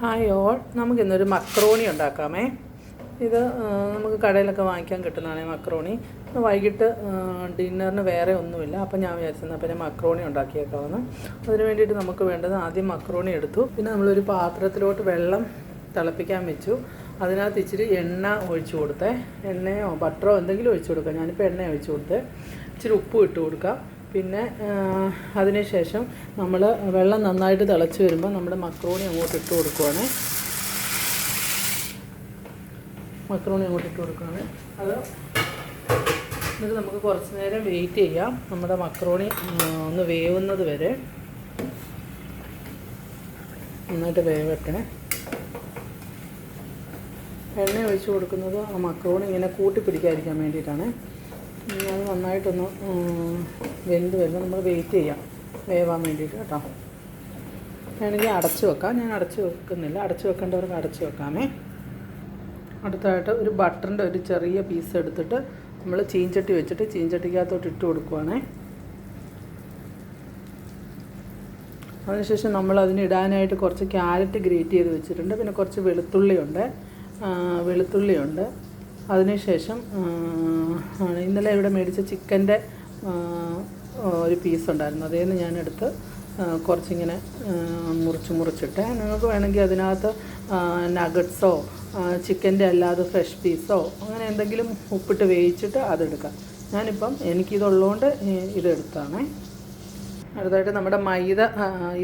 Hi all നമുക്കിന്നൊരു macaroni ഉണ്ടാക്കാമേ. ഇത് നമുക്ക് കടയിലൊക്കെ വാങ്ങിക്കാൻ കിട്ടുന്നതാണ് മക്രോണി. വൈകിട്ട് ഡിന്നറിന് വേറെ ഒന്നുമില്ല. അപ്പം ഞാൻ വിചാരിച്ചത് അപ്പം ഞാൻ മക്രോണി ഉണ്ടാക്കിയേക്കാവുന്നു. അതിന് വേണ്ടിയിട്ട് നമുക്ക് വേണ്ടത് ആദ്യം മക്രോണി എടുത്തു. പിന്നെ നമ്മളൊരു പാത്രത്തിലോട്ട് വെള്ളം തിളപ്പിക്കാൻ വെച്ചു. അതിനകത്ത് ഇച്ചിരി എണ്ണ ഒഴിച്ചു കൊടുത്തേ. എണ്ണയോ ബട്ടറോ എന്തെങ്കിലും ഒഴിച്ചു കൊടുക്കാം. ഞാനിപ്പോൾ എണ്ണ ഒഴിച്ചു കൊടുത്തേ. ഇച്ചിരി ഉപ്പും ഇട്ട് കൊടുക്കാം. പിന്നെ അതിനുശേഷം നമ്മൾ വെള്ളം നന്നായിട്ട് തിളച്ച് വരുമ്പോൾ നമ്മുടെ മക്രോണി അങ്ങോട്ട് ഇട്ട് കൊടുക്കുവാണ്. മക്രോണി അങ്ങോട്ട് ഇട്ട് കൊടുക്കുകയാണ് അത് എന്നിട്ട് നമുക്ക് കുറച്ച് നേരം വെയിറ്റ് ചെയ്യാം. നമ്മുടെ മക്രോണി ഒന്ന് വേവുന്നത് വരെ. നന്നായിട്ട് വേവട്ടെ. എണ്ണ ഒഴിച്ച് കൊടുക്കുന്നത് ആ മക്രോണി ഇങ്ങനെ കൂട്ടി പിടിക്കാതിരിക്കാൻ വേണ്ടിയിട്ടാണ്. അത് നന്നായിട്ടൊന്ന് വെന്ത് വരുമ്പോൾ നമ്മൾ വെയിറ്റ് ചെയ്യാം. വേവാൻ വേണ്ടിയിട്ട് കേട്ടോ. വേണമെങ്കിൽ അടച്ച് വെക്കാം. ഞാൻ അടച്ച് വെക്കുന്നില്ല. അടച്ച് വെക്കേണ്ടവർക്ക് അടച്ച് വെക്കാമേ. അടുത്തായിട്ട് ഒരു ബട്ടറിന്റെ ഒരു ചെറിയ പീസ് എടുത്തിട്ട് നമ്മൾ ചീഞ്ചട്ടി വെച്ചിട്ട് ചീഞ്ചട്ടിക്കകത്തോട്ട് ഇട്ട് കൊടുക്കുവാണേ. അതിനുശേഷം നമ്മൾ അതിന് ഇടാനായിട്ട് കുറച്ച് ക്യാരറ്റ് ഗ്രേറ്റ് ചെയ്ത് വെച്ചിട്ടുണ്ട്. പിന്നെ കുറച്ച് വെളുത്തുള്ളിയുണ്ട്. വെളുത്തുള്ളിയുണ്ട്. അതിനുശേഷം ഇന്നലെ ഇവിടെ മേടിച്ച ചിക്കന്റെ ഒരു പീസ് ഉണ്ടായിരുന്നു. അതേന്ന് ഞാനെടുത്ത് കുറച്ചിങ്ങനെ മുറിച്ച് മുറിച്ചിട്ട് നിങ്ങൾക്ക് വേണമെങ്കിൽ അതിനകത്ത് നഗറ്റ്സോ ചിക്കന്റെ അല്ലാതെ ഫ്രഷ് പീസോ അങ്ങനെ എന്തെങ്കിലും ഉപ്പിട്ട് വേവിച്ചിട്ട് അതെടുക്കാം. ഞാനിപ്പം എനിക്കിതുള്ളതുകൊണ്ട് ഇതെടുത്താണേ. അടുത്തായിട്ട് നമ്മുടെ മൈദ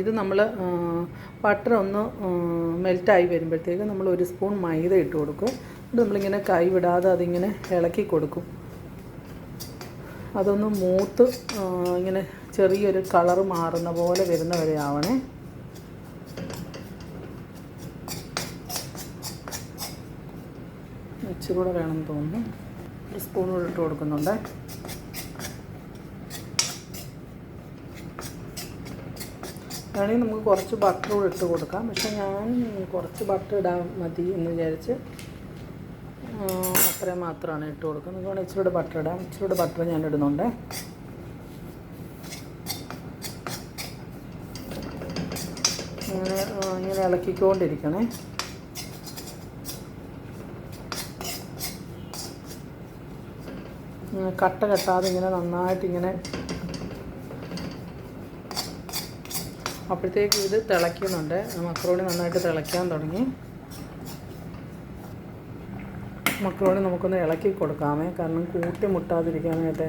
ഇത് നമ്മൾ ബട്ടർ ഒന്ന് മെൽറ്റായി വരുമ്പോഴത്തേക്ക് നമ്മൾ ഒരു സ്പൂൺ മൈദ ഇട്ട് കൊടുക്കും ഇത് നമ്മളിങ്ങനെ കൈ വിടാതെ അതിങ്ങനെ ഇളക്കി കൊടുക്കും. അതൊന്ന് മൂത്ത് ഇങ്ങനെ ചെറിയൊരു കളർ മാറുന്ന പോലെ വരുന്ന വരെ ആവണേ. ഇച്ചിരി വേണമെന്ന് തോന്നുന്നു. ഒരു സ്പൂൺ ഇട്ട് കൊടുക്കുന്നുണ്ട്. വേണമെങ്കിൽ നമുക്ക് കുറച്ച് ബട്ടർ ഇട്ട് കൊടുക്കാം. പക്ഷെ ഞാൻ കുറച്ച് ബട്ടർ ഇടാൻ മതി എന്ന് വിചാരിച്ച് അത്രയും മാത്രമാണ് ഇട്ട് കൊടുക്കുന്നത്. ഇതുകൊണ്ട് വേണമെങ്കിൽ ഇച്ചിരി ബട്ടർ ഇടാം. ഇച്ചിരി ബട്ടർ ഞാൻ ഇടുന്നുണ്ട്. ഇങ്ങനെ ഇങ്ങനെ ഇളക്കിക്കൊണ്ടിരിക്കണേ. കട്ട കെട്ടാതെ ഇങ്ങനെ നന്നായിട്ട് ഇങ്ങനെ അപ്പോഴത്തേക്ക് ഇത് തിളയ്ക്കുന്നുണ്ട്. മക്രോണി നന്നായിട്ട് തിളയ്ക്കാൻ തുടങ്ങി. മക്രോണി നമുക്കൊന്ന് ഇളക്കി കൊടുക്കാമേ. കാരണം കൂട്ടി മുട്ടാതിരിക്കാനായിട്ട്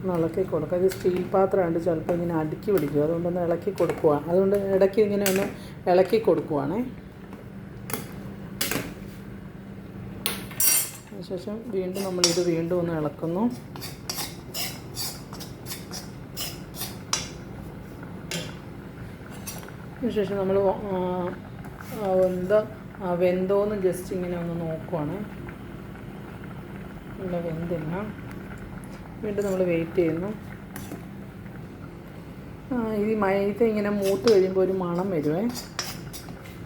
ഒന്ന് ഇളക്കി കൊടുക്കുക ഇത് സ്റ്റീൽ പാത്രമുണ്ട് ചിലപ്പോൾ ഇങ്ങനെ അടുക്കി പിടിക്കും. അതുകൊണ്ടൊന്ന് ഇളക്കി കൊടുക്കുക അതുകൊണ്ട് ഇടയ്ക്ക് ഇങ്ങനെ ഒന്ന് ഇളക്കി കൊടുക്കുവാണേ. അതിനുശേഷം വീണ്ടും നമ്മളിത് വീണ്ടും ഒന്ന് ഇളക്കുന്നു. അതിനുശേഷം നമ്മൾ എന്താ വെന്തോന്ന് ജസ്റ്റ് ഇങ്ങനെ ഒന്ന് നോക്കുവാണ്. ഇവിടെ വെന്തില്ല. വീണ്ടും നമ്മൾ വെയിറ്റ് ചെയ്യുന്നു. ഈ മൈദ ഇങ്ങനെ മൂത്ത് കഴിയുമ്പോൾ ഒരു മണം വരുവേ.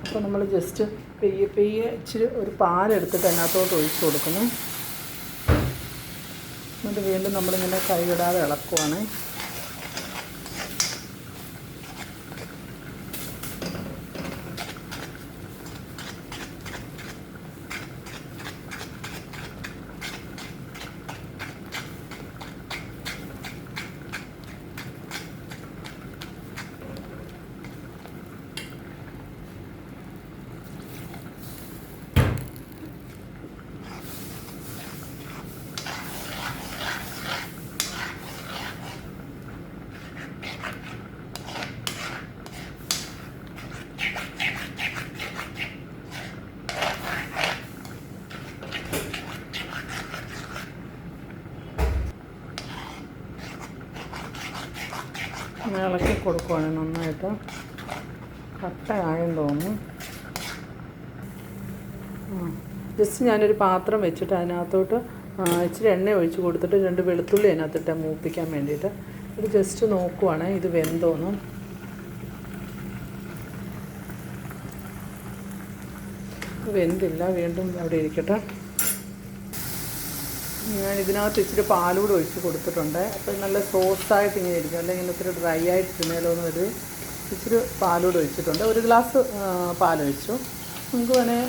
അപ്പോൾ നമ്മൾ ജസ്റ്റ് പെയ്യെ പെയ്യെ ഇച്ചിരി ഒരു പാലെടുത്തിട്ട് അതിനകത്തോട്ട് ഒഴിച്ച് കൊടുക്കുന്നു. എന്നിട്ട് വീണ്ടും നമ്മളിങ്ങനെ കൈവിടാതെ ഇളക്കുവാണേ. ഇളക്കി കൊടുക്കുവാണ് നന്നായിട്ട്. കട്ടയായെന്ന് തോന്നുന്നു. ജസ്റ്റ് ഞാനൊരു പാത്രം വെച്ചിട്ട് അതിനകത്തോട്ട് ഇച്ചിരി എണ്ണ ഒഴിച്ച് കൊടുത്തിട്ട് രണ്ട് വെളുത്തുള്ളി അതിനകത്തിട്ട് മൂപ്പിക്കാൻ വേണ്ടിയിട്ട് ഇത് ജസ്റ്റ് നോക്കുവാണ് ഇത് വെന്തോന്നും. വെന്തില്ല വീണ്ടും അവിടെ ഇരിക്കട്ടെ. ഞാൻ ഇതിനകത്ത് ഇച്ചിരി പാലൂടെ ഒഴിച്ച് കൊടുത്തിട്ടുണ്ട്. അപ്പോൾ നല്ല സോഫ്റ്റായിട്ട് ഇങ്ങനെ ഇരിക്കും. അല്ലെങ്കിൽ ഇത്തിരി ഡ്രൈ ആയിട്ട് തിന്നേലോ എന്ന് ഒരു ഇച്ചിരി പാലൂടെ ഒഴിച്ചിട്ടുണ്ട്. ഒരു ഗ്ലാസ് പാലൊഴിച്ചു. നമുക്ക് വേണേൽ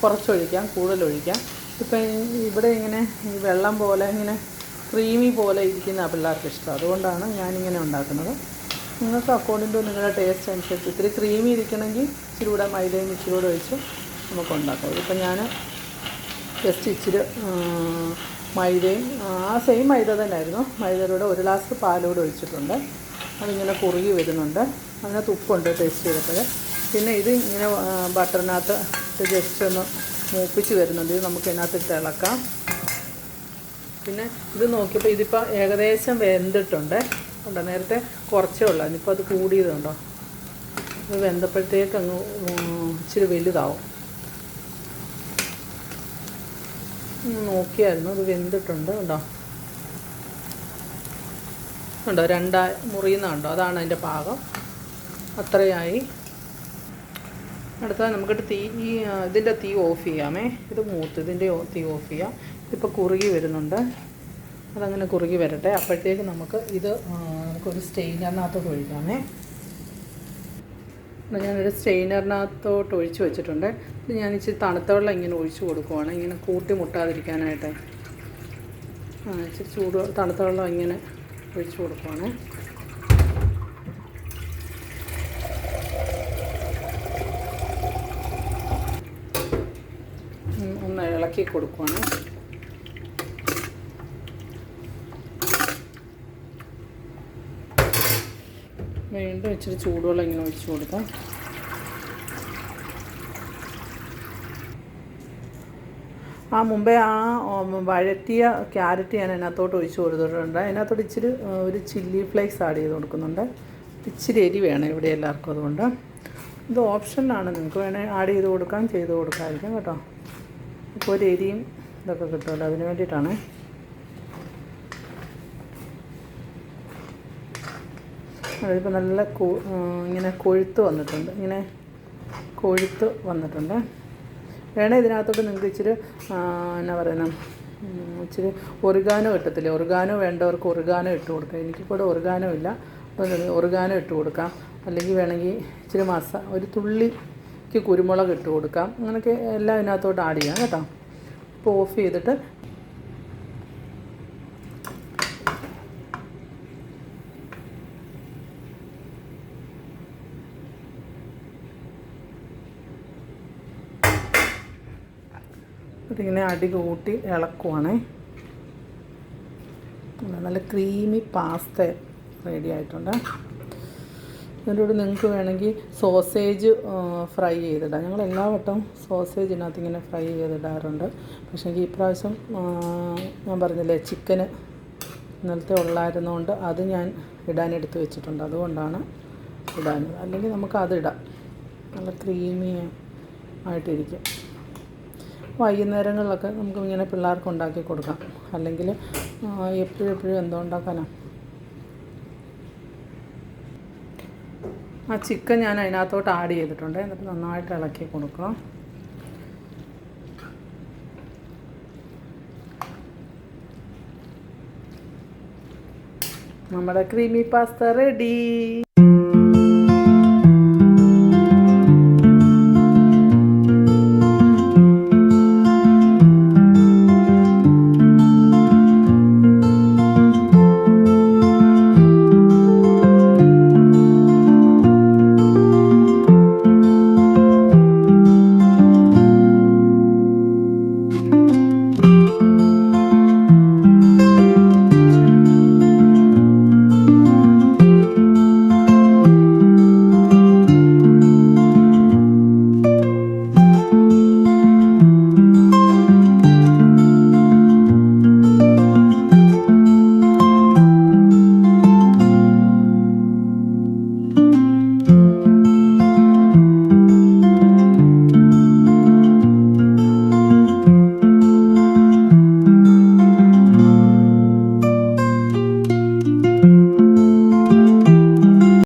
കുറച്ചൊഴിക്കാം കൂടുതലൊഴിക്കാം. ഇപ്പം ഇവിടെ ഇങ്ങനെ ഈ വെള്ളം പോലെ ഇങ്ങനെ ക്രീമി പോലെ ഇരിക്കുന്ന പിള്ളേർക്ക് ഇഷ്ടം. അതുകൊണ്ടാണ് ഞാനിങ്ങനെ ഉണ്ടാക്കുന്നത്. നിങ്ങൾക്ക് അക്കോർഡിംഗ് ടു നിങ്ങളുടെ ടേസ്റ്റ് അനുസരിച്ച് ഇത്തിരി ക്രീമി ഇരിക്കണമെങ്കിൽ ഇച്ചിരി കൂടെ മൈദയും ഇച്ചിരി കൂടെ ഒഴിച്ച് നമുക്ക് ഉണ്ടാക്കാം. ഇതിപ്പോൾ ഞാൻ ജസ്റ്റ് ഇച്ചിരി മൈദയും ആ സെയിം മൈദ തന്നെയായിരുന്നു. മൈദയിലൂടെ ഒരു ഗ്ലാസ് പാലൂടെ ഒഴിച്ചിട്ടുണ്ട്. അതിങ്ങനെ കുറുകി വരുന്നുണ്ട്. അതിനകത്ത് ഉപ്പുണ്ട് ടേസ്റ്റ് ചെയ്തപ്പോൾ പിന്നെ ഇത് ഇങ്ങനെ ബട്ടറിനകത്ത് ഇട്ട് ജസ്റ്റ് ഒന്ന് മൂപ്പിച്ച് വരുന്നുണ്ട്. ഇത് നമുക്ക് ഇതിനകത്ത് ഇട്ട് ഇളക്കാം. പിന്നെ ഇത് നോക്കിയപ്പോൾ ഇതിപ്പോൾ ഏകദേശം വെന്തിട്ടുണ്ട്. ഉണ്ടോ നേരത്തെ കുറച്ചേ ഉള്ളൂ ഇനിയിപ്പോൾ അത് കൂടിയതുണ്ടോ? ഇത് വെന്തപ്പോഴത്തേക്ക് അങ്ങ് ഇച്ചിരി വലുതാവും. നോക്കിയായിരുന്നു. അത് വെന്തിട്ടുണ്ട് കേട്ടോ ഉണ്ടോ രണ്ടാ മുറിയുന്നുണ്ടോ അതാണ് അതിന്റെ പാകം. അത്രയായി. അടുത്ത നമുക്കിട്ട് തീ ഈ ഇതിന്റെ തീ ഓഫ് ചെയ്യാമേ. ഇത് മൂത്ത് ഇതിന്റെ തീ ഓഫ് ചെയ്യാം. ഇതിപ്പോൾ കുറുകി വരുന്നുണ്ട്. അതങ്ങനെ കുറുകി വരട്ടെ. അപ്പോഴത്തേക്ക് നമുക്ക് ഇത് നമുക്കൊരു സ്റ്റെയിനറിനകത്തോട്ട് ഒഴിക്കാമേ. അപ്പോൾ ഞാനൊരു സ്റ്റെയിനറിനകത്തോട്ട് ഒഴിച്ച് വെച്ചിട്ടുണ്ട്. ഇത് ഞാൻ ഇച്ചിരി തണുത്ത വെള്ളം ഇങ്ങനെ ഒഴിച്ച് കൊടുക്കുവാണ്. ഇങ്ങനെ കൂട്ടി മുട്ടാതിരിക്കാനായിട്ട്. ഇച്ചിരി ചൂട് തണുത്ത വെള്ളം ഇങ്ങനെ ഒഴിച്ച് കൊടുക്കുവാണ്. ഒന്ന് ഇളക്കി കൊടുക്കുവാണ്. വീണ്ടും ഇച്ചിരി ചൂടുവെള്ളം ഇങ്ങനെ ഒഴിച്ച് കൊടുക്കാം. ആ മുമ്പേ ആ വഴറ്റിയ ക്യാരറ്റ് ഞാൻ അതിനകത്തോട്ട് ഒഴിച്ച് കൊടുത്തിട്ടുണ്ട്. അതിനകത്തോട്ട് ഇച്ചിരി ഒരു ചില്ലി ഫ്ലേക്സ് ആഡ് ചെയ്ത് കൊടുക്കുന്നുണ്ട്. ഇച്ചിരി എരി വേണം ഇവിടെ എല്ലാവർക്കും അതുകൊണ്ട്. ഇത് ഓപ്ഷനിലാണ്. നിങ്ങൾക്ക് വേണേൽ ആഡ് ചെയ്ത് കൊടുക്കാം ചെയ്ത് കൊടുക്കാമായിരിക്കും കേട്ടോ. ഇപ്പോൾ ഒരു എരിയും ഇതൊക്കെ കിട്ടുമല്ലോ അതിന് വേണ്ടിയിട്ടാണ്. അതിപ്പോൾ നല്ല ഇങ്ങനെ കൊഴുത്ത് വന്നിട്ടുണ്ട്. ഇങ്ങനെ കൊഴുത്ത് വന്നിട്ടുണ്ട്. വേണേൽ ഇതിനകത്തോട്ട് നിങ്ങൾക്ക് ഇച്ചിരി എന്നാ പറയുന്നത് ഇച്ചിരി ഒറിഗാനോ കിട്ടത്തില്ലേ ഒറിഗാനോ വേണ്ടവർക്ക് ഒറിഗാനോ ഇട്ട് കൊടുക്കാം. എനിക്കിപ്പോൾ ഒറുഗാനോ ഇല്ല. അപ്പോൾ ഒറിഗാനോ ഇട്ട് കൊടുക്കാം. അല്ലെങ്കിൽ വേണമെങ്കിൽ ഇച്ചിരി മസ ഒരു തുള്ളിക്ക് കുരുമുളക് ഇട്ട് കൊടുക്കാം. അങ്ങനെയൊക്കെ എല്ലാം ഇതിനകത്തോട്ട് ആഡ് ചെയ്യാം കേട്ടോ. ഇപ്പോൾ ഓഫ് ചെയ്തിട്ട് ഇതിങ്ങനെ അടി കൂട്ടി ഇളക്കുവാണേ. നല്ല ക്രീമി പാസ്ത റെഡി ആയിട്ടുണ്ട്. ഇതിന്റെ നിങ്ങൾക്ക് വേണമെങ്കിൽ സോസേജ് ഫ്രൈ ചെയ്തിടാം. ഞങ്ങൾ എല്ലാ വട്ടവും സോസേജ് ഇതിനകത്ത് ഇങ്ങനെ ഫ്രൈ ചെയ്തിടാറുണ്ട്. പക്ഷേ ഈ പ്രാവശ്യം ഞാൻ പറഞ്ഞില്ലേ ചിക്കന് ഇന്നലത്തെ ഉള്ളായിരുന്നുകൊണ്ട് അത് ഞാൻ ഇടാനെടുത്ത് വെച്ചിട്ടുണ്ട്. അതുകൊണ്ടാണ് ഇടാനത് അല്ലെങ്കിൽ നമുക്ക് അതിടാം നല്ല ക്രീമി ആയിട്ടിരിക്കും. വൈകുന്നേരങ്ങളിലൊക്കെ നമുക്ക് ഇങ്ങനെ പിള്ളേർക്ക് ഉണ്ടാക്കി കൊടുക്കാം. അല്ലെങ്കിൽ എപ്പോഴും എപ്പോഴും എന്തോ ഉണ്ടാക്കാനാ ആ ചിക്കൻ ഞാൻ അതിനകത്തോട്ട് ആഡ് ചെയ്തിട്ടുണ്ട്. എന്നിട്ട് നന്നായിട്ട് ഇളക്കി കൊടുക്കാം. നമ്മുടെ ക്രീമി പാസ്ത റെഡി